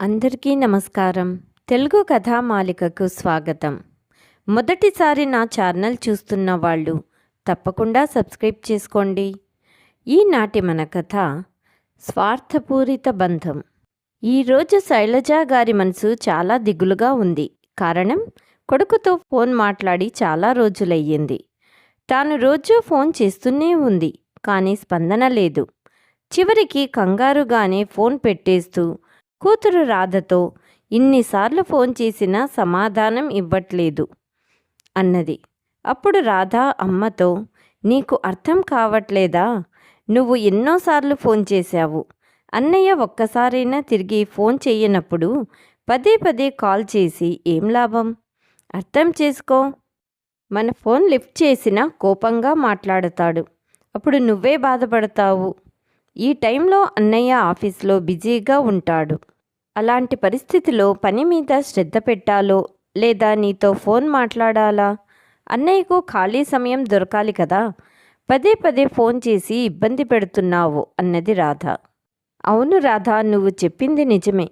అందరికీ నమస్కారం. తెలుగు కథామాలికకు స్వాగతం. మొదటిసారి నా ఛానల్ చూస్తున్న వాళ్ళు తప్పకుండా సబ్స్క్రైబ్ చేసుకోండి. ఈనాటి మన కథ స్వార్థపూరిత బంధం. ఈరోజు శైలజ గారి మనసు చాలా దిగులుగా ఉంది. కారణం కొడుకుతో ఫోన్ మాట్లాడి చాలా రోజులయ్యింది. తాను రోజూ ఫోన్ చేస్తూనే ఉంది కానీ స్పందన లేదు. చివరికి కంగారుగానే ఫోన్ పెట్టేస్తూ కూతురు రాధతో ఇన్నిసార్లు ఫోన్ చేసినా సమాధానం ఇవ్వట్లేదు అన్నది. అప్పుడు రాధ అమ్మతో నీకు అర్థం కావట్లేదా? నువ్వు ఎన్నోసార్లు ఫోన్ చేశావు. అన్నయ్య ఒక్కసారైనా తిరిగి ఫోన్ చేయనప్పుడు పదే పదే కాల్ చేసి ఏం లాభం? అర్థం చేసుకో. మన ఫోన్ లిఫ్ట్ చేసినా కోపంగా మాట్లాడతాడు. అప్పుడు నువ్వే బాధపడతావు. ఈ టైంలో అన్నయ్య ఆఫీస్లో బిజీగా ఉంటాడు. అలాంటి పరిస్థితిలో పని మీద శ్రద్ధ పెట్టాలో లేదా నీతో ఫోన్ మాట్లాడాలా? అన్నయ్యకు ఖాళీ సమయం దొరకాలి కదా? పదే పదే ఫోన్ చేసి ఇబ్బంది పెడుతున్నావు అన్నది రాధ. అవును రాధ నువ్వు చెప్పింది నిజమే.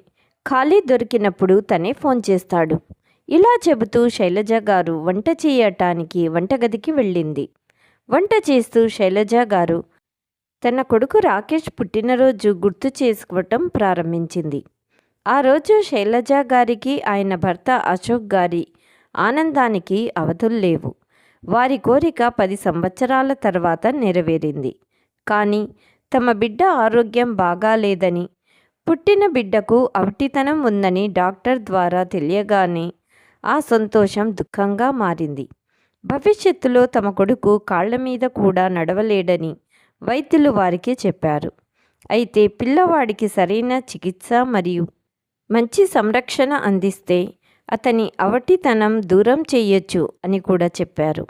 ఖాళీ దొరికినప్పుడు తనే ఫోన్ చేస్తాడు. ఇలా చెబుతూ శైలజ గారు వంట చేయటానికి వంటగదికి వెళ్ళింది. వంట చేస్తూ శైలజ గారు తన కొడుకు రాకేష్ పుట్టినరోజు గుర్తు చేసుకోవటం ప్రారంభించింది. ఆ రోజు శైలజ గారికి ఆయన భర్త అశోక్ గారి ఆనందానికి అవధుల్లేవు వారి కోరిక పది సంవత్సరాల తర్వాత నెరవేరింది. కానీ తమ బిడ్డ ఆరోగ్యం బాగాలేదని పుట్టిన బిడ్డకు అవిటితనం ఉందని డాక్టర్ ద్వారా తెలియగానే ఆ సంతోషం దుఃఖంగా మారింది. భవిష్యత్తులో తమ కొడుకు కాళ్ళ మీద కూడా నడవలేడని వైద్యులు వారికి చెప్పారు. అయితే పిల్లవాడికి సరైన చికిత్స మరియు మంచి సంరక్షణ అందిస్తే అతని అవటితనం దూరం చెయ్యొచ్చు అని కూడా చెప్పారు.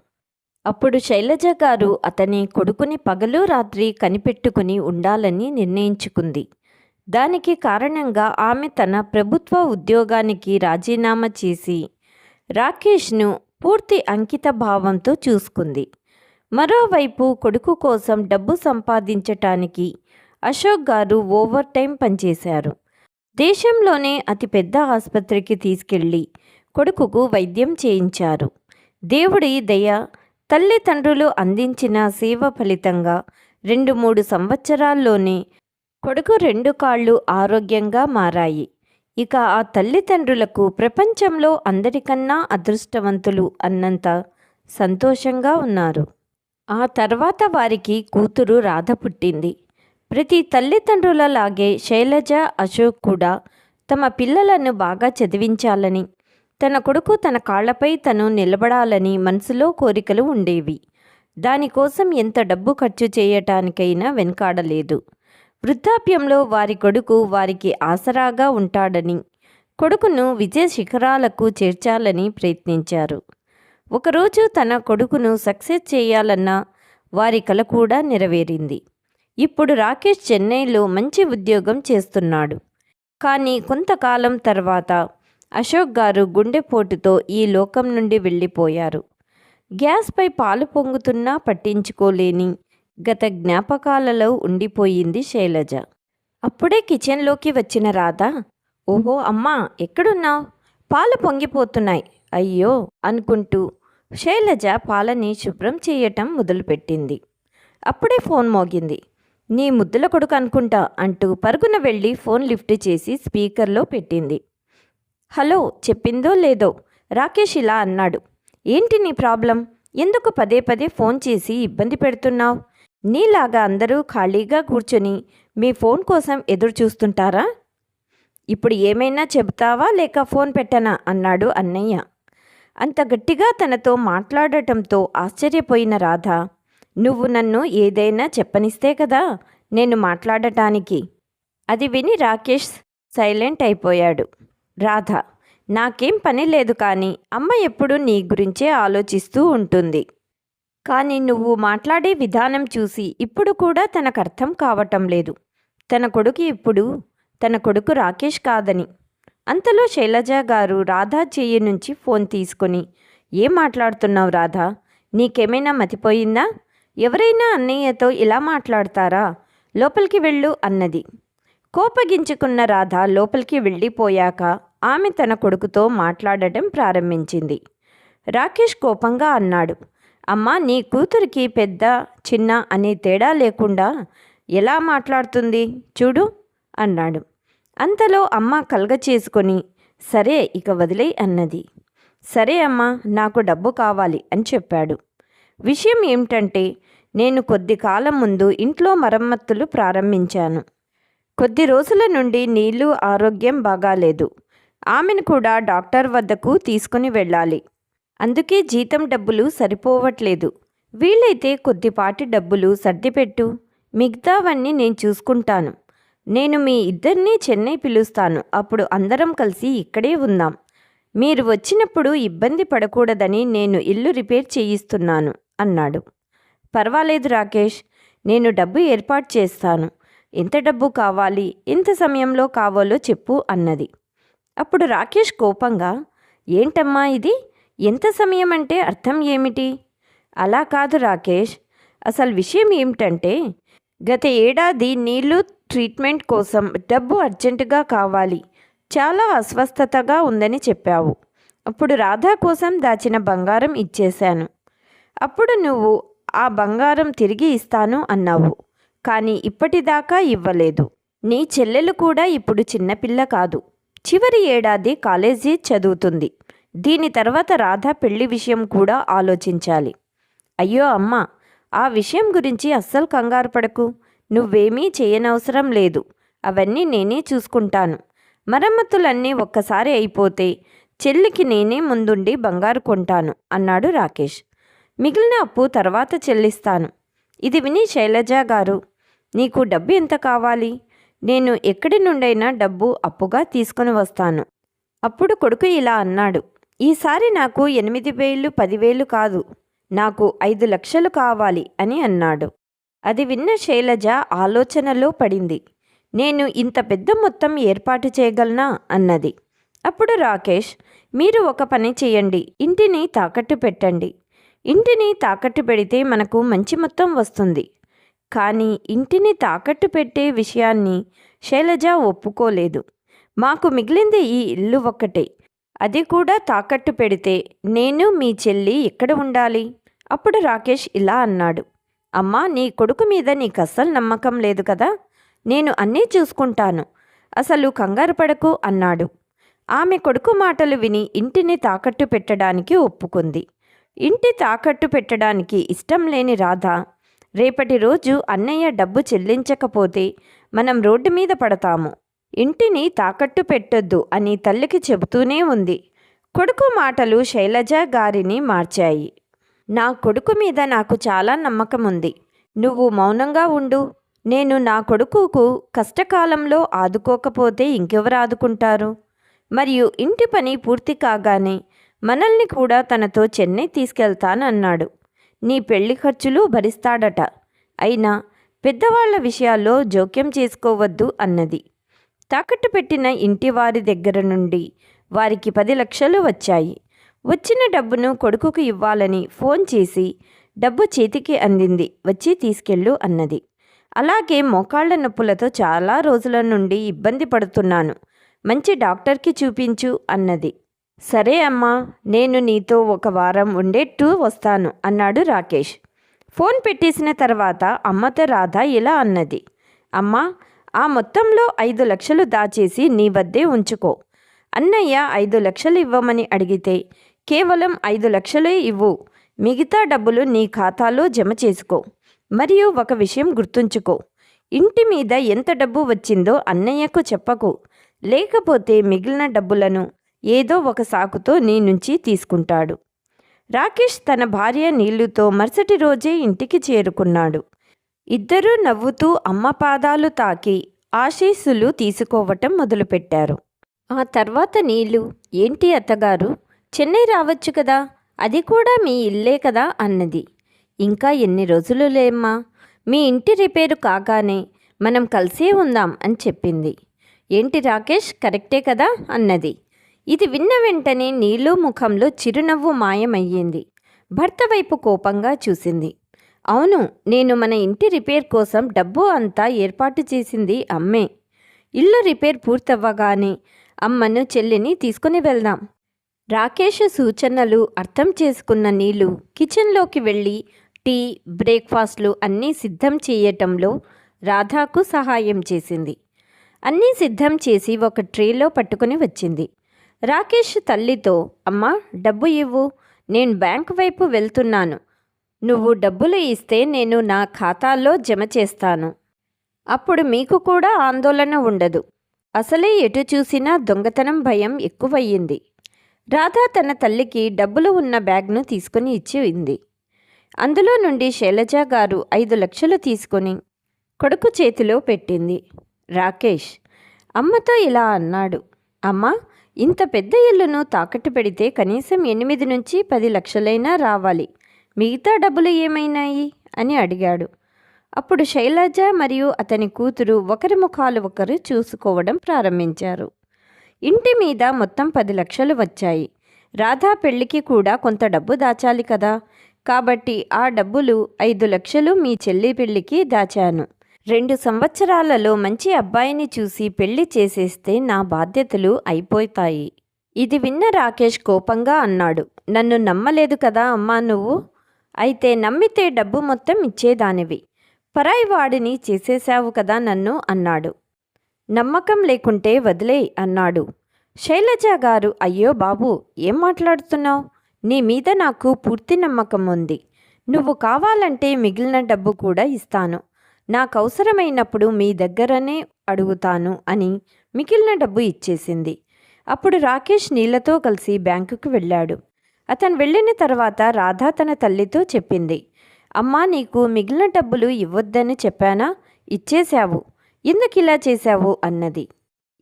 అప్పుడు శైలజ గారు అతని కొడుకుని పగలు రాత్రి కనిపెట్టుకుని ఉండాలని నిర్ణయించుకుంది. దానికి కారణంగా ఆమె తన ప్రభుత్వ ఉద్యోగానికి రాజీనామా చేసి రాకేష్ను పూర్తి అంకిత భావంతో చూసుకుంది. మరోవైపు కొడుకు కోసం డబ్బు సంపాదించటానికి అశోక్ గారు ఓవర్ టైం పనిచేశారు. దేశంలోనే అతిపెద్ద ఆసుపత్రికి తీసుకెళ్ళి కొడుకుకు వైద్యం చేయించారు. దేవుడి దయ తల్లిదండ్రులు అందించిన సేవ ఫలితంగా రెండు మూడు సంవత్సరాల్లోనే కొడుకు రెండు కాళ్ళు ఆరోగ్యంగా మారాయి. ఇక ఆ తల్లిదండ్రులకు ప్రపంచంలో అందరికన్నా అదృష్టవంతులు అన్నంత సంతోషంగా ఉన్నారు. ఆ తర్వాత వారికి కూతురు రాధ పుట్టింది. ప్రతి తల్లిదండ్రులలాగే శైలజ అశోక్ కూడా తమ పిల్లలను బాగా చదివించాలని తన కొడుకు తన కాళ్ళపై తను నిలబడాలని మనసులో కోరికలు ఉండేవి. దానికోసం ఎంత డబ్బు ఖర్చు చేయటానికైనా వెనకాడలేదు. వృద్ధాప్యంలో వారి కొడుకు వారికి ఆసరాగా ఉంటాడని కొడుకును విజయ శిఖరాలకు చేర్చాలని ప్రయత్నించారు. ఒకరోజు తన కొడుకును సక్సెస్ చేయాలన్న వారి కల కూడా నెరవేరింది. ఇప్పుడు రాకేష్ చెన్నైలో మంచి ఉద్యోగం చేస్తున్నాడు. కానీ కొంతకాలం తర్వాత అశోక్ గారు గుండెపోటుతో ఈ లోకం నుండి వెళ్ళిపోయారు. గ్యాస్పై పాలు పొంగుతున్నా పట్టించుకోలేని గత జ్ఞాపకాలలో ఉండిపోయింది శైలజ. అప్పుడే కిచెన్లోకి వచ్చిన రాధ ఓహో అమ్మా ఎక్కడున్నావు? పాలు పొంగిపోతున్నాయి. అయ్యో అనుకుంటూ శైలజ పాలని శుభ్రం చేయటం మొదలుపెట్టింది. అప్పుడే ఫోన్ మోగింది. నీ ముద్దుల కొడుకు అనుకుంటా అంటూ పరుగున వెళ్ళి ఫోన్ లిఫ్ట్ చేసి స్పీకర్లో పెట్టింది. హలో చెప్పిందో లేదో? రాకేష్ ఇలా అన్నాడు. ఏంటి నీ ప్రాబ్లం? ఎందుకు పదే పదే ఫోన్ చేసి ఇబ్బంది పెడుతున్నావు? నీలాగా అందరూ ఖాళీగా కూర్చొని మీ ఫోన్ కోసం ఎదురు చూస్తుంటారా? ఇప్పుడు ఏమైనా చెబుతావా లేక ఫోన్ పెట్టనా? అన్నాడు అన్నయ్య. అంత గట్టిగా తనతో మాట్లాడటంతో ఆశ్చర్యపోయిన రాధ నువ్వు నన్ను ఏదైనా చెప్పనిస్తే కదా నేను మాట్లాడటానికి అది విని రాకేష్ సైలెంట్ అయిపోయాడు. రాధ నాకేం పని లేదు కానీ అమ్మ ఎప్పుడు నీ గురించే ఆలోచిస్తూ ఉంటుంది. కానీ నువ్వు మాట్లాడే విధానం చూసి ఇప్పుడు కూడా తనకు అర్థం కావటం లేదు. తన కొడుకు ఇప్పుడు తన కొడుకు రాకేష్ కాదని. అంతలో శైలజ గారు రాధా చెయ్యి నుంచి ఫోన్ తీసుకొని ఏం మాట్లాడుతున్నావు రాధా? నీకేమైనా మతిపోయిందా? ఎవరైనా అన్నయ్యతో ఇలా మాట్లాడతారా? లోపలికి వెళ్ళు అన్నది. కోపగించుకున్న రాధ లోపలికి వెళ్ళిపోయాక ఆమె తన కొడుకుతో మాట్లాడటం ప్రారంభించింది. రాకేష్ కోపంగా అన్నాడు అమ్మా నీ కూతురికి పెద్ద చిన్న అనే తేడా లేకుండా ఎలా మాట్లాడుతుంది? చూడు అన్నాడు. అంతలో అమ్మ కలగ చేసుకొని సరే ఇక వదిలే అన్నది. సరే అమ్మా నాకు డబ్బు కావాలి అని చెప్పాడు. విషయం ఏమిటంటే నేను కొద్ది కాలం ముందు ఇంట్లో మరమ్మతులు ప్రారంభించాను. కొద్ది రోజుల నుండి నీళ్ళు ఆరోగ్యం బాగాలేదు ఆమెను కూడా డాక్టర్ వద్దకు తీసుకుని వెళ్ళాలి. అందుకే జీతం డబ్బులు సరిపోవట్లేదు. వీలైతే కొద్దిపాటి డబ్బులు సర్దిపెట్టు. మిగతావన్నీ నేను చూసుకుంటాను. నేను మీ ఇద్దరినీ చెన్నై పిలుస్తాను. అప్పుడు అందరం కలిసి ఇక్కడే ఉందాం. మీరు వచ్చినప్పుడు ఇబ్బంది పడకూడదని నేను ఇల్లు రిపేర్ చేయిస్తున్నాను అన్నాడు. పర్వాలేదు రాకేష్ నేను డబ్బు ఏర్పాటు చేస్తాను. ఎంత డబ్బు కావాలి ఎంత సమయంలో కావాలో చెప్పు అన్నది. అప్పుడు రాకేష్ కోపంగా ఏంటమ్మా ఇది? ఎంత సమయం అంటే అర్థం ఏమిటి? అలా కాదు రాకేష్. అసలు విషయం ఏమిటంటే గత ఏడాది నీళ్ళు ట్రీట్మెంట్ కోసం డబ్బు అర్జెంటుగా కావాలి. చాలా అస్వస్థతగా ఉందని చెప్పావు. అప్పుడు రాధా కోసం దాచిన బంగారం ఇచ్చేశాను. అప్పుడు నువ్వు ఆ బంగారం తిరిగి ఇస్తాను అన్నావు. కానీ ఇప్పటిదాకా ఇవ్వలేదు. నీ చెల్లెలు కూడా ఇప్పుడు చిన్నపిల్ల కాదు. చివరి ఏడాది కాలేజీ చదువుతుంది. దీని తర్వాత రాధా పెళ్ళి విషయం కూడా ఆలోచించాలి. అయ్యో అమ్మ! ఆ విషయం గురించి అస్సలు కంగారు పడకు. నువ్వేమీ చేయనవసరం లేదు. అవన్నీ నేనే చూసుకుంటాను. మరమ్మతులన్నీ ఒక్కసారి అయిపోతే చెల్లికి నేనే ముందుండి బంగారు కొంటాను అన్నాడు రాకేష్. మిగిలిన అప్పు తర్వాత చెల్లిస్తాను. ఇది విని శైలజ గారు నీకు డబ్బు ఎంత కావాలి? నేను ఎక్కడి నుండైనా డబ్బు అప్పుగా తీసుకొని వస్తాను. అప్పుడు కొడుకు ఇలా అన్నాడు. ఈసారి నాకు ఎనిమిది వేలు పదివేలు కాదు. నాకు ఐదు లక్షలు కావాలి అని అన్నాడు. అది విన్న శైలజ ఆలోచనలో పడింది. నేను ఇంత పెద్ద మొత్తం ఏర్పాటు చేయగలనా? అన్నది. అప్పుడు రాకేష్ మీరు ఒక పని చేయండి ఇంటిని తాకట్టు పెట్టండి. ఇంటిని తాకట్టు పెడితే మనకు మంచి మొత్తం వస్తుంది. కానీ ఇంటిని తాకట్టు పెట్టే విషయాన్ని శైలజ ఒప్పుకోలేదు. మాకు మిగిలింది ఈ ఇల్లు ఒక్కటే. అది కూడా తాకట్టు పెడితే నేను మీ చెల్లి ఎక్కడ ఉండాలి? అప్పుడు రాకేష్ ఇలా అన్నాడు. అమ్మా నీ కొడుకు మీద నీకు అస్సలు నమ్మకం లేదు కదా? నేను అన్నీ చూసుకుంటాను. అసలు కంగారు పడకు అన్నాడు. ఆమె కొడుకు మాటలు విని ఇంటిని తాకట్టు పెట్టడానికి ఒప్పుకుంది. ఇంటి తాకట్టు పెట్టడానికి ఇష్టం లేని రాధ రేపటి రోజు అన్నయ్య డబ్బు చెల్లించకపోతే మనం రోడ్డు మీద పడతాము. ఇంటిని తాకట్టు పెట్టొద్దు అని తల్లికి చెబుతూనే ఉంది. కొడుకు మాటలు శైలజ గారిని మార్చాయి. నా కొడుకు మీద నాకు చాలా నమ్మకం ఉంది నువ్వు మౌనంగా ఉండు. నేను నా కొడుకుకు కష్టకాలంలో ఆదుకోకపోతే ఇంకెవరు ఆదుకుంటారు? మరియు ఇంటి పని పూర్తి కాగానే మనల్ని కూడా తనతో చెన్నై తీసుకెళ్తానన్నాడు. నీ పెళ్ళి ఖర్చులు భరిస్తాడట. అయినా పెద్దవాళ్ళ విషయాల్లో జోక్యం చేసుకోవద్దు అన్నది. తాకట్టు పెట్టిన ఇంటి వారి దగ్గర నుండి వారికి పది లక్షలు వచ్చాయి. వచ్చిన డబ్బును కొడుకుకు ఇవ్వాలని ఫోన్ చేసి డబ్బు చేతికి అందింది. వచ్చి తీసుకెళ్ళు అన్నది. అలాగే మోకాళ్ళ నొప్పులతో చాలా రోజుల నుండి ఇబ్బంది పడుతున్నాను. మంచి డాక్టర్కి చూపించు అన్నది. సరే అమ్మా నేను నీతో ఒక వారం ఉండేట్టు వస్తాను అన్నాడు రాకేష్. ఫోన్ పెట్టేసిన తర్వాత అమ్మతో రాధ ఇలా అన్నది. అమ్మా ఆ మొత్తంలో ఐదు లక్షలు దాచేసి నీ వద్దే ఉంచుకో. అన్నయ్య ఐదు లక్షలు ఇవ్వమని అడిగితే కేవలం ఐదు లక్షలే ఇవ్వు. మిగతా డబ్బులు నీ ఖాతాలో జమ చేసుకో. మరియు ఒక విషయం గుర్తుంచుకో. ఇంటి మీద ఎంత డబ్బు వచ్చిందో అన్నయ్యకు చెప్పకు. లేకపోతే మిగిలిన డబ్బులను ఏదో ఒక సాకుతో నీ నుంచి తీసుకుంటాడు. రాకేష్ తన భార్య నీళ్ళుతో మరుసటి రోజే ఇంటికి చేరుకున్నాడు. ఇద్దరూ నవ్వుతూ అమ్మ పాదాలు తాకి ఆశీస్సులు తీసుకోవటం మొదలుపెట్టారు. ఆ తర్వాత నీళ్ళు ఏంటి అత్తగారు? చెన్నై రావచ్చు కదా? అది కూడా మీ ఇల్లే కదా అన్నది. ఇంకా ఎన్ని రోజులు లేమ్మా మీ ఇంటి రిపేరు కాగానే మనం కలిసే ఉందాం అని చెప్పింది. ఏంటి రాకేష్? కరెక్టే కదా అన్నది. ఇది విన్న వెంటనే నీళ్ళు ముఖంలో చిరునవ్వు మాయమయ్యింది. భర్త వైపు కోపంగా చూసింది. అవును నేను మన ఇంటి రిపేర్ కోసం డబ్బు అంతా ఏర్పాటు చేసింది అమ్మే. ఇల్లు రిపేర్ పూర్తవ్వగానే అమ్మను చెల్లిని తీసుకుని వెళ్దాం. రాకేష్ సూచనలు అర్థం చేసుకున్న నీళ్ళు కిచెన్లోకి వెళ్ళి టీ బ్రేక్ఫాస్ట్లు అన్నీ సిద్ధం చేయటంలో రాధాకు సహాయం చేసింది. అన్నీ సిద్ధం చేసి ఒక ట్రేలో పట్టుకుని వచ్చింది. రాకేష్ తల్లితో అమ్మా డబ్బు ఇవ్వు. నేను బ్యాంక్ వైపు వెళ్తున్నాను. నువ్వు డబ్బులు ఇస్తే నేను నా ఖాతాలో జమ చేస్తాను. అప్పుడు మీకు కూడా ఆందోళన ఉండదు. అసలే ఎటు చూసినా దొంగతనం భయం ఎక్కువయ్యింది. రాధా తన తల్లికి డబ్బులు ఉన్న బ్యాగ్ను తీసుకుని ఇచ్చింది అందులో నుండి శైలజ గారు ఐదు లక్షలు తీసుకొని కొడుకు చేతిలో పెట్టింది. రాకేష్ అమ్మతో ఇలా అన్నాడు. అమ్మ ఇంత పెద్ద ఇల్లును తాకట్టు పెడితే కనీసం ఎనిమిది నుంచి పది లక్షలైనా రావాలి. మిగతా డబ్బులు ఏమైనాయి? అని అడిగాడు. అప్పుడు శైలజ మరియు అతని కూతురు ఒకరి ముఖాలు ఒకరు చూసుకోవడం ప్రారంభించారు. ఇంటి మీద మొత్తం పది లక్షలు వచ్చాయి. రాధా పెళ్ళికి కూడా కొంత డబ్బు దాచాలి కదా. కాబట్టి ఆ డబ్బులు ఐదు లక్షలు మీ చెల్లి పెళ్ళికి దాచాను. రెండు సంవత్సరాలలో మంచి అబ్బాయిని చూసి పెళ్ళి చేసేస్తే నా బాధ్యతలు అయిపోతాయి. ఇది విన్న రాకేష్ కోపంగా అన్నాడు. నన్ను నమ్మలేదు కదా అమ్మా నువ్వు? అయితే నమ్మితే డబ్బు మొత్తం ఇచ్చేదానివి. పరాయి వాడిని చేసేశావు కదా నన్ను అన్నాడు. నమ్మకం లేకుంటే వదిలే అన్నాడు. శైలజ గారు అయ్యో బాబు ఏం మాట్లాడుతున్నావు? నీ మీద నాకు పూర్తి నమ్మకం ఉంది. నువ్వు కావాలంటే మిగిలిన డబ్బు కూడా ఇస్తాను. నాకు అవసరమైనప్పుడు మీ దగ్గరనే అడుగుతాను అని మిగిలిన డబ్బు ఇచ్చేసింది. అప్పుడు రాకేష్ నీళ్ళతో కలిసి బ్యాంకుకు వెళ్ళాడు. అతను వెళ్ళిన తర్వాత రాధా తన తల్లితో చెప్పింది అమ్మా నీకు మిగిలిన డబ్బులు ఇవ్వద్దని చెప్పానా? ఇచ్చేశావు. ఎందుకు ఇలా చేశావు అన్నది.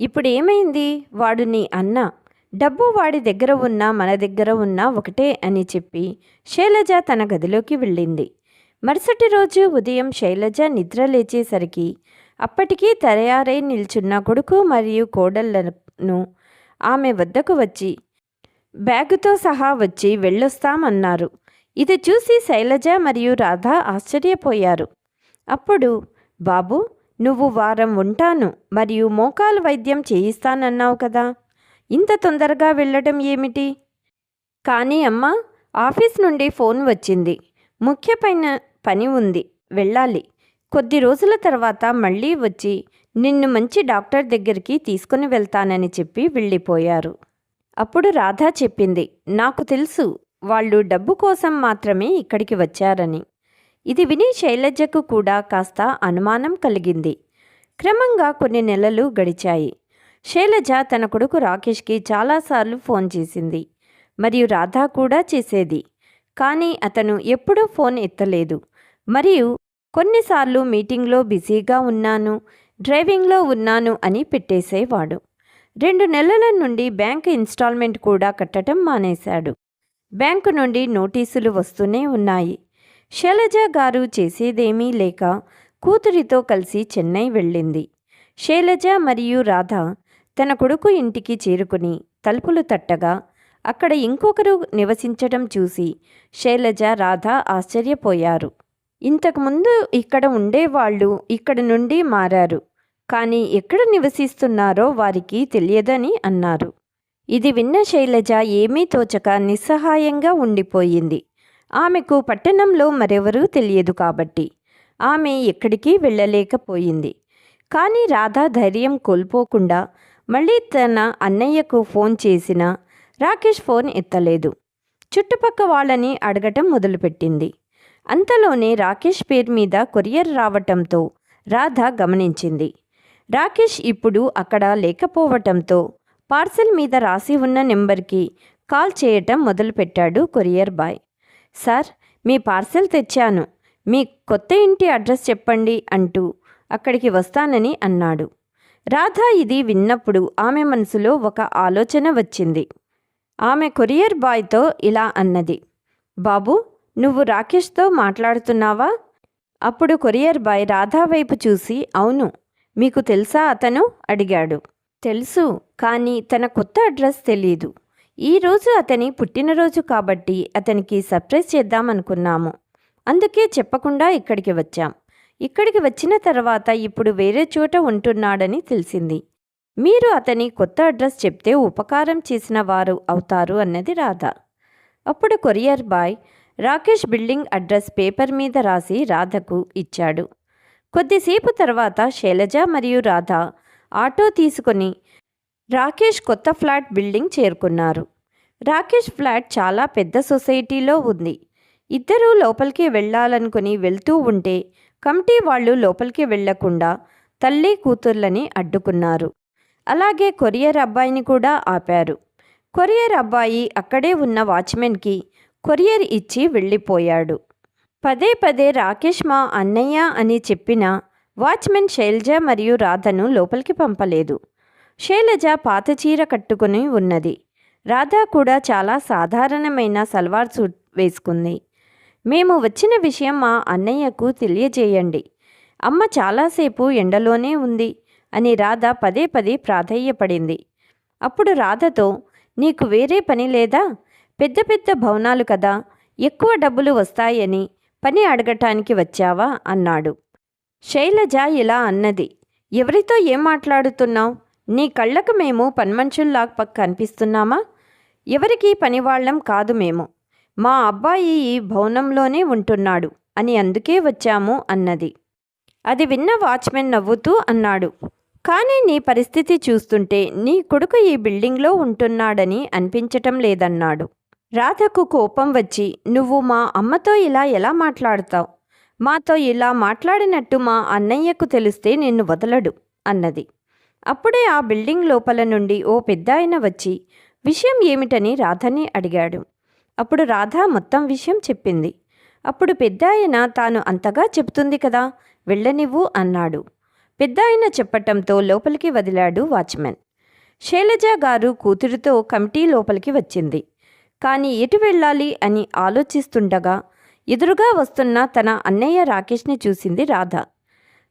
ఇప్పుడు ఏమైంది వాడు నీ అన్న. డబ్బు వాడి దగ్గర ఉన్నా మన దగ్గర ఉన్నా ఒకటే అని చెప్పి శైలజ తన గదిలోకి వెళ్ళింది. మరుసటి రోజు ఉదయం శైలజ నిద్ర లేచేసరికి అప్పటికీ తయారై నిల్చున్న కొడుకు మరియు కోడళ్ళను ఆమె వద్దకు వచ్చి బ్యాగుతో సహా వచ్చి వెళ్ళొస్తామన్నారు. ఇది చూసి శైలజ మరియు రాధ ఆశ్చర్యపోయారు. అప్పుడు బాబు నువ్వు వారం ఉంటాను మరియు మోకాలు వైద్యం చేయిస్తానన్నావు కదా. ఇంత తొందరగా వెళ్ళడం ఏమిటి? కానీ అమ్మ ఆఫీస్ నుండి ఫోన్ వచ్చింది. ముఖ్యమైన పని ఉంది. వెళ్ళాలి. కొద్ది రోజుల తర్వాత మళ్ళీ వచ్చి నిన్ను మంచి డాక్టర్ దగ్గరికి తీసుకుని వెళ్తానని చెప్పి వెళ్ళిపోయారు. అప్పుడు రాధా చెప్పింది నాకు తెలుసు వాళ్ళు డబ్బు కోసం మాత్రమే ఇక్కడికి వచ్చారని. ఇది విని శైలజకు కూడా కాస్త అనుమానం కలిగింది. క్రమంగా కొన్ని నెలలు గడిచాయి. శైలజ తన కొడుకు రాకేష్కి చాలాసార్లు ఫోన్ చేసింది. మరియు రాధా కూడా చేసేది. కానీ అతను ఎప్పుడూ ఫోన్ ఎత్తలేదు. మరియు కొన్నిసార్లు మీటింగ్లో బిజీగా ఉన్నాను డ్రైవింగ్లో ఉన్నాను అని పెట్టేసేవాడు. రెండు నెలల నుండి బ్యాంక్ ఇన్స్టాల్మెంట్ కూడా కట్టడం మానేశాడు. బ్యాంకు నుండి నోటీసులు వస్తూనే ఉన్నాయి. శైలజ గారు చేసేదేమీ లేక కూతురితో కలిసి చెన్నై వెళ్ళింది. శైలజ మరియు రాధ తన కొడుకు ఇంటికి చేరుకుని తలుపులు తట్టగా అక్కడ ఇంకొకరు నివసించడం చూసి శైలజ రాధ ఆశ్చర్యపోయారు. ఇంతకుముందు ఇక్కడ ఉండేవాళ్ళు ఇక్కడ నుండి మారారు. కానీ ఎక్కడ నివసిస్తున్నారో వారికి తెలియదని అన్నారు. ఇది విన్న శైలజ ఏమీ తోచక నిస్సహాయంగా ఉండిపోయింది. ఆమెకు పట్టణంలో మరెవరూ తెలియదు కాబట్టి. ఆమె ఎక్కడికి వెళ్ళలేకపోయింది. కానీ రాధా ధైర్యం కోల్పోకుండా మళ్ళీ తన అన్నయ్యకు ఫోన్ చేసినా రాకేష్ ఫోన్ ఎత్తలేదు. చుట్టుపక్క వాళ్ళని అడగటం మొదలుపెట్టింది. అంతలోనే రాకేష్ పేరు మీద కొరియర్ రావటంతో రాధ గమనించింది. రాకేష్ ఇప్పుడు అక్కడ లేకపోవటంతో పార్సెల్ మీద రాసి ఉన్న నెంబర్కి కాల్ చేయటం మొదలుపెట్టాడు కొరియర్ బాయ్. సార్ మీ పార్సెల్ తెచ్చాను. మీ కొత్త ఇంటి అడ్రస్ చెప్పండి అంటూ అక్కడికి వస్తానని అన్నాడు. రాధ ఇది విన్నప్పుడు ఆమె మనసులో ఒక ఆలోచన వచ్చింది. ఆమె కొరియర్ బాయ్తో ఇలా అన్నది. బాబు నువ్వు రాకేష్తో మాట్లాడుతున్నావా? అప్పుడు కొరియర్ బాయ్ రాధా వైపు చూసి అవును మీకు తెలుసా అతను? అడిగాడు. తెలుసు కానీ తన కొత్త అడ్రస్ తెలియదు ఈరోజు అతని పుట్టినరోజు కాబట్టి అతనికి సర్ప్రైజ్ చేద్దామనుకున్నాము. అందుకే చెప్పకుండా ఇక్కడికి వచ్చాం. ఇక్కడికి వచ్చిన తర్వాత ఇప్పుడు వేరే చోట ఉంటున్నాడని తెలిసింది. మీరు అతని కొత్త అడ్రస్ చెప్తే ఉపకారం చేసిన వారు అవుతారు అన్నది రాధ. అప్పుడు courier boy Rakesh building address paper మీద రాసి రాధకు ఇచ్చాడు. కొద్దిసేపు తర్వాత శైలజ మరియు రాధ ఆటో తీసుకొని రాకేష్ కొత్త ఫ్లాట్ బిల్డింగ్ చేరుకున్నారు. రాకేష్ ఫ్లాట్ చాలా పెద్ద సొసైటీలో ఉంది. ఇద్దరూ లోపలికి వెళ్ళాలనుకుని వెళ్తూ ఉంటే కమిటీ వాళ్ళు లోపలికి వెళ్ళకుండా తల్లి కూతుర్లని అడ్డుకున్నారు. అలాగే కొరియర్ అబ్బాయిని కూడా ఆపారు. కొరియర్ అబ్బాయి అక్కడే ఉన్న వాచ్మెన్కి కొరియర్ ఇచ్చి వెళ్ళిపోయాడు. పదే పదే రాకేష్ మా అన్నయ్య అని చెప్పిన వాచ్మెన్ శైలజ మరియు రాధను లోపలికి పంపలేదు. శైలజ పాత చీర కట్టుకుని ఉన్నది. రాధ కూడా చాలా సాధారణమైన సల్వార్ సూట్ వేసుకుంది. మేము వచ్చిన విషయం మా అన్నయ్యకు తెలియజేయండి. అమ్మ చాలాసేపు ఎండలోనే ఉంది అని రాధ పదే పదే ప్రాధేయపడింది. అప్పుడు రాధతో నీకు వేరే పని లేదా? పెద్ద పెద్ద భవనాలు కదా ఎక్కువ డబ్బులు వస్తాయని పని అడగటానికి వచ్చావా? అన్నాడు. శైలజ ఇలా అన్నది. ఎవరితో ఏం మాట్లాడుతున్నావు? నీ కళ్ళకు మేము పన్మనుషుల్లా పక్క కనిపిస్తున్నామా? ఎవరికి పనివాళ్ళం కాదు మేము. మా అబ్బాయి ఈ భవనంలోనే ఉంటున్నాడు అని అందుకే వచ్చాము అన్నది. అది విన్న వాచ్మెన్ నవ్వుతూ అన్నాడు. కానీ నీ పరిస్థితి చూస్తుంటే నీ కొడుకు ఈ బిల్డింగ్లో ఉంటున్నాడని అనిపించటం లేదన్నాడు. రాధకు కోపం వచ్చి నువ్వు మా అమ్మతో ఇలా ఎలా మాట్లాడతావు? మాతో ఇలా మాట్లాడినట్టు మా అన్నయ్యకు తెలిస్తే నిన్ను వదలడు అన్నది. అప్పుడే ఆ బిల్డింగ్ లోపల నుండి ఓ పెద్దాయన వచ్చి విషయం ఏమిటని రాధని అడిగాడు. అప్పుడు రాధ మొత్తం విషయం చెప్పింది. అప్పుడు పెద్దాయన తాను అంతగా చెప్తుంది కదా వెళ్ళనివ్వు అన్నాడు. పెద్దాయన చెప్పటంతో లోపలికి వదిలాడు వాచ్మెన్. శైలజ గారు కూతురితో కమిటీ లోపలికి వచ్చింది. కానీ ఎటు వెళ్ళాలి? అని ఆలోచిస్తుండగా ఎదురుగా వస్తున్న తన అన్నయ్య రాకేష్ని చూసింది రాధ.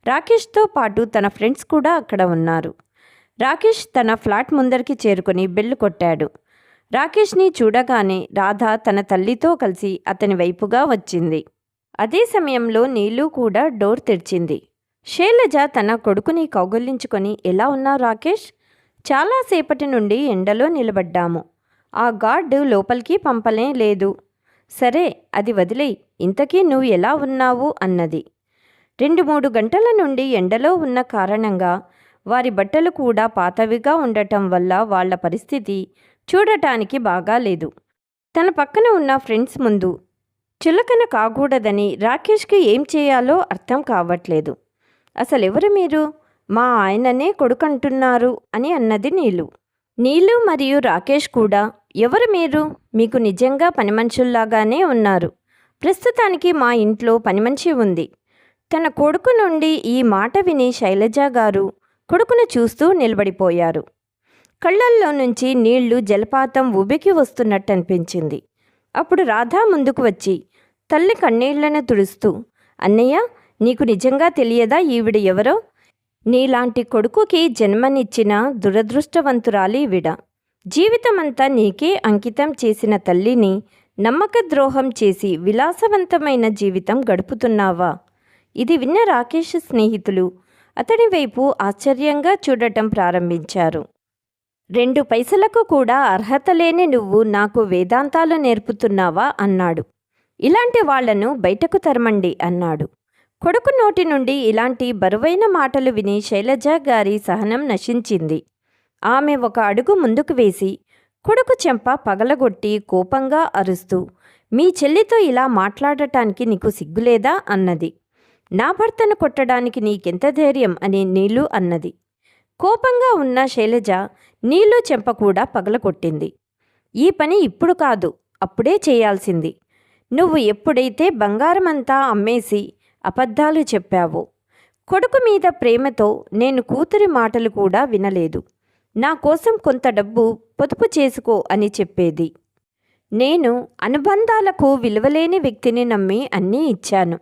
రాకేష్తో పాటు తన ఫ్రెండ్స్ కూడా అక్కడ ఉన్నారు. రాకేష్ తన ఫ్లాట్ ముందరికి చేరుకొని బెల్లు కొట్టాడు. రాకేష్ని చూడగానే రాధ తన తల్లితో కలిసి అతని వైపుగా వచ్చింది. అదే సమయంలో నీలు కూడా డోర్ తెరిచింది. శైలజ తన కొడుకుని కౌగొల్లించుకొని ఎలా ఉన్నావు రాకేష్? చాలాసేపటి నుండి ఎండలో నిలబడ్డాము. ఆ గార్డు లోపలికి పంపలే లేదు సరే అది వదిలేయి. ఇంతకీ నువ్వు ఎలా ఉన్నావు? అన్నది. రెండు మూడు గంటల నుండి ఎండలో ఉన్న కారణంగా వారి బట్టలు కూడా పాతవిగా ఉండటం వల్ల వాళ్ళ పరిస్థితి చూడటానికి బాగాలేదు తన పక్కన ఉన్న ఫ్రెండ్స్ ముందు చులకన కాకూడదని రాకేష్కి ఏం చేయాలో అర్థం కావట్లేదు. అసలెవరు మీరు? మా ఆయననే కొడుకంటున్నారు అని అన్నది నీలు. నీలు మరియు రాకేష్ కూడా ఎవరు మీరు? మీకు నిజంగా పని మనుషుల్లాగానే ఉన్నారు. ప్రస్తుతానికి మా ఇంట్లో పని మనిషి ఉంది. తన కొడుకు నుండి ఈ మాట విని శైలజ గారు కొడుకును చూస్తూ నిలబడిపోయారు. కళ్ళల్లో నుంచి నీళ్ళు జలపాతం ఉబికి వస్తున్నట్టు అనిపించింది అప్పుడు రాధా ముందుకు వచ్చి తల్లి కన్నీళ్ళను తుడుస్తూ అన్నయ్య నీకు నిజంగా తెలియదా ఈవిడ ఎవరో? నీలాంటి కొడుకుకి జన్మనిచ్చిన దురదృష్టవంతురాలి ఈవిడ. జీవితమంతా నీకే అంకితం చేసిన తల్లిని నమ్మక ద్రోహం చేసి విలాసవంతమైన జీవితం గడుపుతున్నావా? ఇది విన్న రాకేష్ స్నేహితులు. అతడి వైపు ఆశ్చర్యంగా చూడటం ప్రారంభించారు. రెండు పైసలకు కూడా అర్హత లేని నువ్వు నాకు వేదాంతాలు నేర్పుతున్నావా? అన్నాడు. ఇలాంటి వాళ్ళను బయటకు తరమండి అన్నాడు. కొడుకు నోటి నుండి ఇలాంటి బరువైన మాటలు విని శైలజ గారి సహనం నశించింది. ఆమె ఒక అడుగు ముందుకు వేసి కొడుకు చెంప పగలగొట్టి కోపంగా అరుస్తూ మీ చెల్లితో ఇలా మాట్లాడటానికి నీకు సిగ్గులేదా? అన్నది. నా భర్తను కొట్టడానికి నీకెంత ధైర్యం అని నీలు అన్నది. కోపంగా ఉన్న శైలజ నీళ్ళు చెంప కూడా పగలకొట్టింది ఈ పని ఇప్పుడు కాదు అప్పుడే చేయాల్సింది. నువ్వు ఎప్పుడైతే బంగారమంతా అమ్మేసి అబద్ధాలు చెప్పావో కొడుకు మీద ప్రేమతో నేను కూతురి మాటలు కూడా వినలేదు. నా కోసం కొంత డబ్బు పొదుపు చేసుకో అని చెప్పేది. నేను అనుబంధాలకు విలువలేని వ్యక్తిని నమ్మి అన్నీ ఇచ్చాను.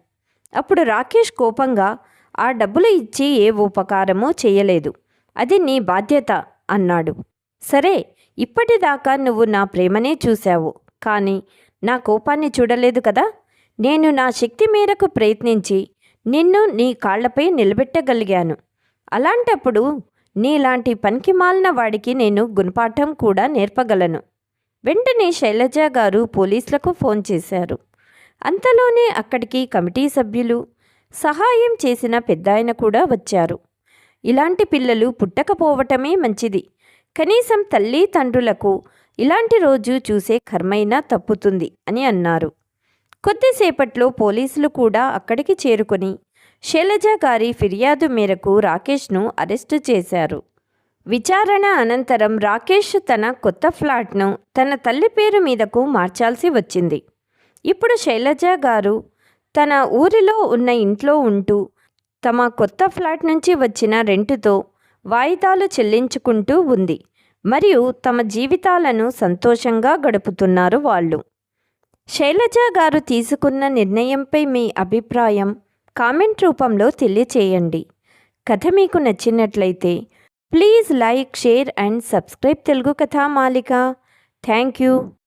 అప్పుడు రాకేష్ కోపంగా ఆ డబ్బులు ఇచ్చి ఏ ఉపకారమో చేయలేదు. అది నీ బాధ్యత అన్నాడు. సరే ఇప్పటిదాకా నువ్వు నా ప్రేమనే చూశావు. కానీ నా కోపాన్ని చూడలేదు కదా. నేను నా శక్తి మేరకు ప్రయత్నించి నిన్ను నీ కాళ్ళపై నిలబెట్టగలిగాను. అలాంటప్పుడు నీలాంటి పనికి మాలిన వాడికి నేను గుణపాఠం కూడా నేర్పగలను వెంటనే శైలజ గారు పోలీసులకు ఫోన్ చేశారు. అంతలోనే అక్కడికి కమిటీ సభ్యులు సహాయం చేసిన పెద్దాయన కూడా వచ్చారు. ఇలాంటి పిల్లలు పుట్టకపోవటమే మంచిది. కనీసం తల్లి తండ్రులకు ఇలాంటి రోజు చూసే కర్మైనా తప్పుతుంది అని అన్నారు. కొద్దిసేపట్లో పోలీసులు కూడా అక్కడికి చేరుకొని శైలజ గారి ఫిర్యాదు మేరకు రాకేష్ను అరెస్టు చేశారు. విచారణ అనంతరం రాకేష్ తన కొత్త ఫ్లాట్ను తన తల్లి పేరు మీదకు మార్చాల్సి వచ్చింది. ఇప్పుడు శైలజ గారు తన ఊరిలో ఉన్న ఇంట్లో ఉంటూ తమ కొత్త ఫ్లాట్ నుంచి వచ్చిన రెంటుతో వాయిదాలు చెల్లించుకుంటూ ఉంది. మరియు తమ జీవితాలను సంతోషంగా గడుపుతున్నారు వాళ్ళు. శైలజ గారు తీసుకున్న నిర్ణయంపై మీ అభిప్రాయం కామెంట్ రూపంలో తెలియచేయండి. కథ మీకు నచ్చినట్లయితే please like share and subscribe Telugu Kathamalika. Thank you.